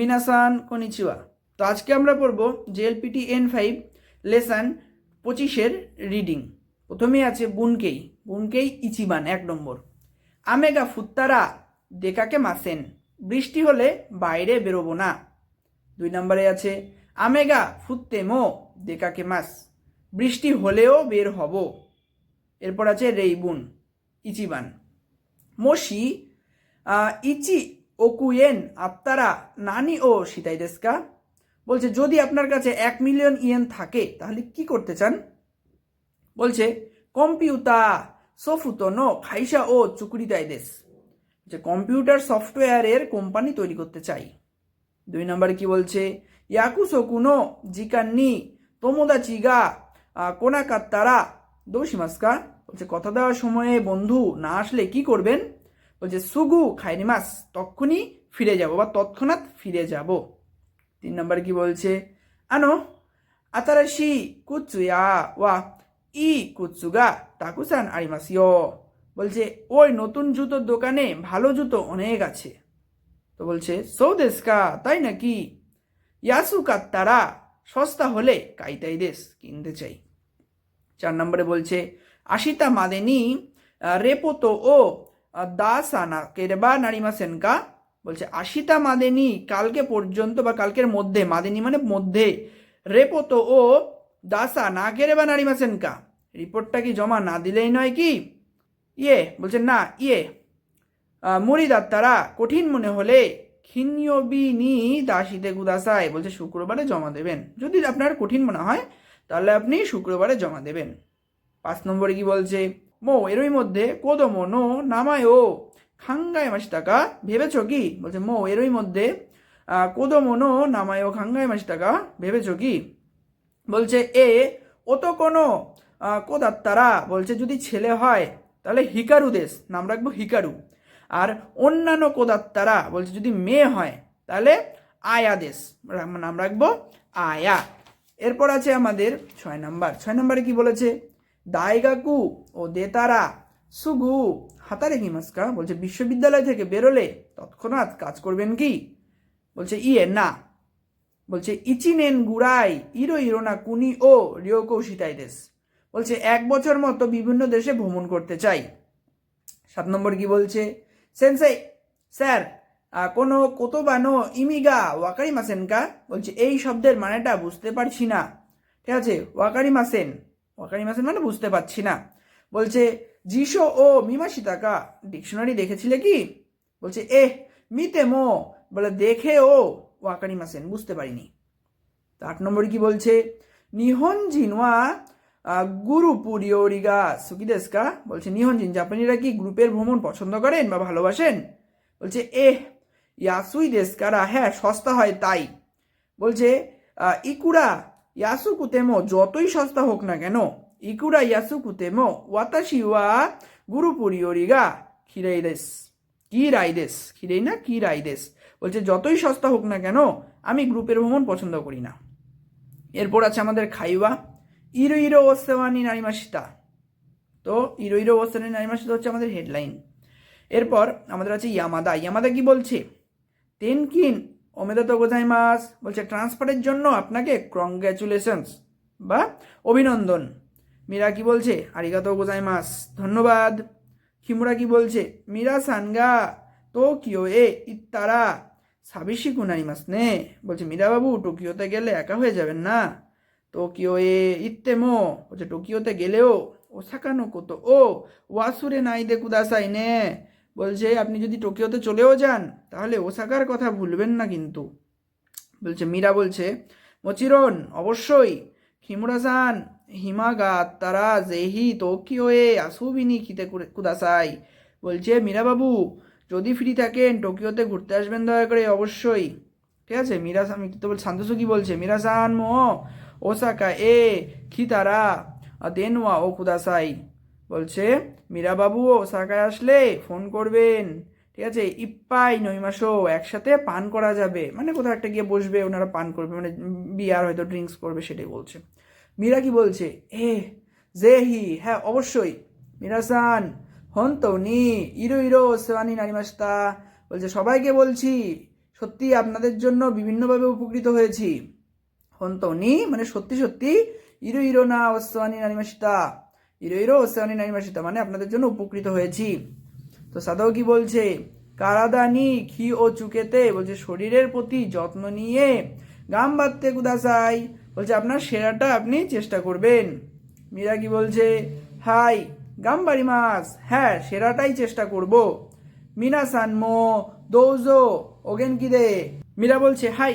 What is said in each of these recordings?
মিনাসান কনিচিওয়া। তো আজকে আমরা পড়ব জেএলপিটি এন ফাইভ লেসান পঁচিশের রিডিং। প্রথমেই আছে বুনকেই। বুনকেই ইচিবান, এক নম্বর। আমেগা ফুত্তারা দেকাকে মাসেন। বৃষ্টি হলে বাইরে বেরোবো না। দুই নম্বরে আছে আমেগা ফুত্তে মো দেকাকে মাস। বৃষ্টি হলেও বের হব। এরপর আছে রেইবুন, ইচিবান। মোশি ইচি ওকুয়েন আত্মারা নানি ও সিতাই দেস্কা বলছে, যদি আপনার কাছে এক মিলিয়ন ইয়েন থাকে, তাহলে কি করতে চান? বলছে কম্পিউটার সোফুতনো খাইসা ও চুকুরিতাই দেশ যে কম্পিউটার সফটওয়্যারের কোম্পানি তৈরি করতে চাই। দুই নম্বরে কি বলছে, ইয়াকু সকুনো, জিকান্নি, তোমোদা চিগা কোনা কাত্তারা দোষিমাস্কা? বলছে, কথা দেওয়ার সময়ে বন্ধু না আসলে কি করবেন? বলছে, সুগু খাইনিমাস তক্ষুনি ফিরে যাব বা তৎক্ষণাৎ ফিরে যাব। তিন নম্বর কি বলছে, আনো, আতারাশি কুচুয়া, ওয়া, ই কুচুগা, তাকুসান আরিমাসিও। বলছে, ওই নতুন জুতোর দোকানে ভালো জুতো অনেক আছে। তো বলছে সৌদেশকা তাই নাকি? ইয়াসু কাত্তারা, সস্তা হলে কাইতাই দেশ, কিনতে চাই। চার নম্বরে বলছে, আশিতা মাদেনি, রেপোতো ও দাসানা কেরবা নারিমা সেনকা বলছে আশিতা মাদেনি কালকে পর্যন্ত বা কালকের মধ্যে, মাদেনি মানে মধ্যে, রেপোতো ও দাসা না কেরেবা নারিমা সেনকা রিপোর্টটা কি জমা না দিলেই নয় কি? ইয়ে বলছে, না ইয়ে। মরিদাত্তারা কঠিন মনে হলে খিনিয়বিনি দাসিতে গুদাসায় বলছে, শুক্রবারে জমা দেবেন। যদি আপনার কঠিন মনে হয়, তাহলে আপনি শুক্রবারে জমা দেবেন। পাঁচ নম্বরে কি বলছে? মো, এরই মধ্যে কোদমো নো নামায় ও। খাঙ্গায় মাস টাকা ভেবেছ কি? বলছে, মো, এরই মধ্যে কোদমো নো নামায় ও, খাঙ্গায় মাস টাকা ভেবেছ কি? বলছে, এ ও কোনো কোদাত্তারা। বলছে, যদি ছেলে হয়, তাহলে হিকারু দেশ, নাম রাখব হিকারু। আর অন্যান্য কোদাত্তারা, বলছে, যদি মেয়ে হয়, তাহলে আয়া দেশ, নাম রাখব আয়া। এরপর আছে আমাদের ছয় নাম্বার। ছয় নাম্বারে কি বলেছে? দায়গাকু ও দেতারা সুগু হাতারে কি মাস্কা বলছে বিশ্ববিদ্যালয় থেকে বেরোলে তৎক্ষণাৎ কাজ করবেন কি বলছে ইয়ে না বলছে ইচিনেন গুড়াই ইরো ইরোনা কুনি ও রিওকো দেশ বলছে এক বছর মতো বিভিন্ন দেশে ভ্রমণ করতে চাই সাত নম্বর কি বলছে সেন্সাই স্যার কোনো কোতোবানো ইমিগা ওয়াকারি মাসেনকা বলছে এই শব্দের মানেটা বুঝতে পারছি না ঠিক আছে ওয়াকারি মাসেন ওয়াকারি মাসেন মানে বুঝতে পারছি না। বলছে জিশো ও মিমাসি টাকা ডিকশনারি দেখেছিলে কি? বলছে এ মিতে মো। বলে দেখে ও। ওয়াকারি মাসেন বুঝতে পারিনি। তো আট নম্বরে কি বলছে? নিহনজিন ওয়া আহ, গুরু পুরিওরিগা সুকিদেস্কা বলছে নিহনজিন জাপানিরা কি গ্রুপের ভ্রমণ পছন্দ করেন বা ভালোবাসেন? বলছে এ ইয়াসুই দেশকারা হ্যাঁ সস্তা হয় তাই। বলছে ইকুরা ইয়াসু কুতেমো যতই সস্তা হোক না কেন, ইকুরা ইয়াসুকুতেমো ওয়াতাশি ওয়া গুরু পুরিওরিগা খিরাই দেশ কি রাই দেশ, খিরেই না কি রাই দেশ। বলছে, যতই সস্তা হোক না কেন, আমি গ্রুপের ভ্রমণ পছন্দ করি না। এরপর আছে আমাদের খাইওয়া। ইরো ইরো ওসেওয়ানি নারিমাসিতা তো, ইরো ইরো ওসেওয়ানি নারিমাসিতা হচ্ছে আমাদের হেডলাইন। এরপর আমাদের আছে ইয়ামাদা। ইয়ামাদা কি বলছে? তেনকিন ওমেদা তো গোজাই মাস বলছে ট্রান্সফারের জন্য আপনাকে কংগ্র্যাচুলেশনস বা অভিনন্দন। মীরা কি বলছে? আরিগাতো গোজাই মাস ধন্যবাদ। খিমুরা কি বলছে? মীরা সানগা, তো কিও এ ইত্তারা, সাবিশি কুনাই মাস নে। বলছে, মীরা বাবু, টোকিওতে গেলে একা হয়ে যাবেন না। টোকিও এ ইত্তেমো বলছে, টোকিওতে গেলেও ওসাকানো কত ও, ওয়াসুরে নাই দে কুদাসাই নে। বলছে আপনি যদি টোকিওতে চলেও যান, তাহলে ওসাকার কথা ভুলবেন না কিন্তু। বলছে, মীরা বলছে মচিরন অবশ্যই। খিমুরাসান হিমাগা তারা জেহি টোকিও এ আসুবিনি কুরে- কুদাসাই। বলছে মীরা বাবু যদি ফ্রি থাকেন, টোকিওতে ঘুরতে আসবেন দয়া করে, অবশ্যই। ঠিক আছে, মীরা, আমি তো বল শান্তসু কি বলছে মীরাসান মো ওসাকা এ খিতারা দেনওয়া ও কুদাসাই। বলছে মীরাবাবু ওসাকায় আসলে ফোন করবেন। ঠিক আছে, ইপ্পাই নৈমাসো, একসাথে পান করা যাবে। মানে কোথাও একটা গিয়ে বসবে, ওনারা পান করবে মানে বিয়ার হয়তো ড্রিঙ্কস করবে, সেটাই বলছে। মীরা কি বলছে? এ জে হি হ্যাঁ অবশ্যই। মীরাসান হন তো, নি, ইরো ইরো, সেওয়ানি, নারিমাস্তা। বলছে, সবাইকে বলছি, সত্যি আপনাদের জন্য বিভিন্নভাবে উপকৃত হয়েছি। হন্তনি মানে সত্যি সত্যি, ইরো ইরো না ওসানি নানিমাসিতা ইরো ইরো ওসানি নানিমাসিতা মানে আপনাদের জন্য উপকৃত হয়েছি। তো সাদাও কি বলছে? কারাদানি খি ও চুকেতে, বলছে শরীরের প্রতি যত্ন নিয়ে গাম বাঁধতে কুদাসাই। বলছে আপনার সেরাটা আপনি চেষ্টা করবেন। মীরা কি বলছে? হাই গাম বাড়ি মাস হ্যাঁ সেরাটাই চেষ্টা করব। মিনা সানমো, দৌজো, ওগেন কি দে? মীরা বলছে, হাই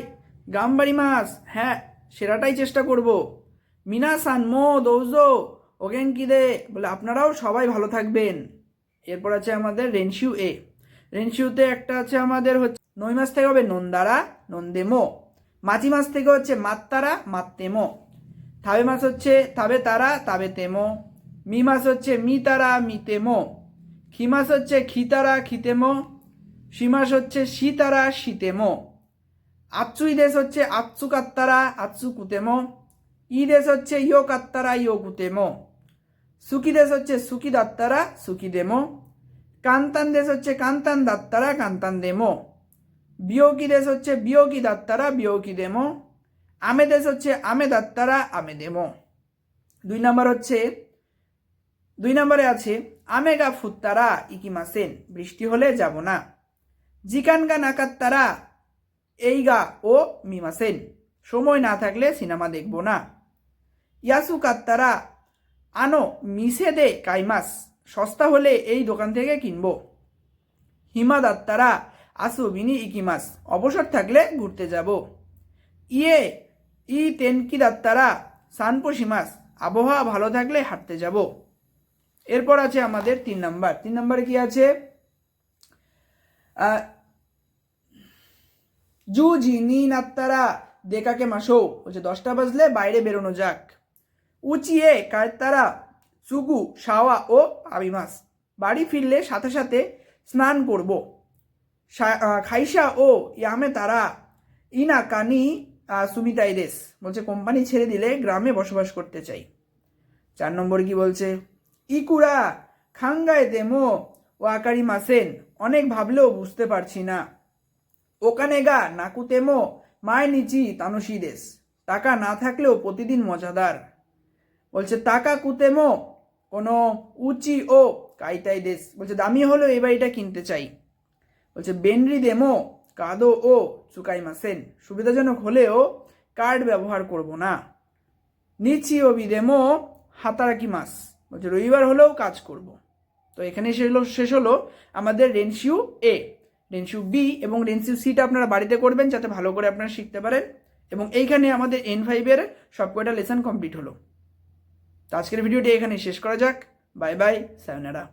গামবাড়ি মাস হ্যাঁ সেরাটাই চেষ্টা করব। মিনা সানমো, দৌজো ওগেন কি দে বলে, আপনারাও সবাই ভালো থাকবেন। এরপর আছে আমাদের রেনশিউ এ। রেনশিউতে একটা আছে আমাদের হচ্ছে নই মাস থেকে হবে নন্দারা, নন্দেমো। মাছি মাস থেকে হচ্ছে মাত্তারা, মাত্তেমো। থাবে মাস হচ্ছে থাবে তারা তাবে তেমো। মি মাস হচ্ছে মি তারা, মি খি মাস হচ্ছে খিতারা খিতেমো সি হচ্ছে শীতারা শীতেমো আচ্ছুই দেশ হচ্ছে আচ্ছু কাত্তারা, আচ্ছু কুতেমো। ই দেশ হচ্ছে ইয়ো কাত্তারা, ইয়ো কুতেমো। সুকি দেশ হচ্ছে সুকি দাত্তারা সুকি দেমো কান্তান দেশ হচ্ছে কান্তান দাত্তারা কান্তান দেমো বিয়োগী দেশ হচ্ছে বিয়োগী দাত্তারা বিয়োগী দেমো আমে দেশ হচ্ছে আমে দাত্তারা আমে দেমো দুই নম্বর হচ্ছে, দুই নম্বরে আছে আমেগা ফুত্তারা ইকিমাসেন বৃষ্টি হলে যাব না। জিকান জিকানগা নাকাত্তারা এই গা ও মিমাসেন সময় না থাকলে সিনেমা দেখব না। ইয়াসু কাত্তারা আনো মিসে দে, কাইমাস। সস্তা হলে এই দোকান থেকে কিনবো। হিমা দাত্তারা, আসু, বিনি ইকিমাস অবসর থাকলে ঘুরতে যাব। ইয়ে ই তেনকি দাত্তারা সানপোসিমাস আবহাওয়া ভালো থাকলে হাঁটতে যাব। এরপর আছে আমাদের তিন নাম্বার। তিন নাম্বারে কি আছে? জু জি নি নাত্তারা, দেকাকে মাসো। বলছে, দশটা বাজলে বাইরে বেরোনো যাক। উচিয়ে কায়তারা সুগু সাওয়া ও আবিমাস বাড়ি ফিরলে সাথে সাথে স্নান করব। খাইসা ও ইয়ামে তারা ইনা কানি সুমিতাই দেশ। বলছে, কোম্পানি ছেড়ে দিলে গ্রামে বসবাস করতে চাই। চার নম্বর কি বলছে? ইকুরা খাঙ্গায় দেমো ও আকারি মাসেন। অনেক ভাবলেও বুঝতে পারছি না। ওখানে গা নাকুতেমো মায় নিচি তানুসি দেশ। টাকা না থাকলেও প্রতিদিন মজাদার। বলছে, টাকা কুতেমো কোনো উচি ও, কাইতাই দেশ। বলছে, দামি হলেও এই বাড়িটা কিনতে চাই। বলছে, বেনরি দেমো কাদো ও চুকাই মাসেন। সুবিধাজনক হলেও কার্ড ব্যবহার করব না। নিচি ও বিদেমো হাতারাকি মাস। বলছে, রবিবার হলেও কাজ করব। তো এখানে শেষ হলো শেষ হলো আমাদের রেনশিউ এ। রেনশিউ বি এবং রেনশিউ সিটা আপনারা বাড়িতে করবেন যাতে ভালো করে আপনারা শিখতে পারেন। এবং এইখানে আমাদের এন ফাইভের সব কয়টা লেসন কমপ্লিট হলো। তো আজকের ভিডিওটি এখানে শেষ করা যাক। Bye bye sayonara.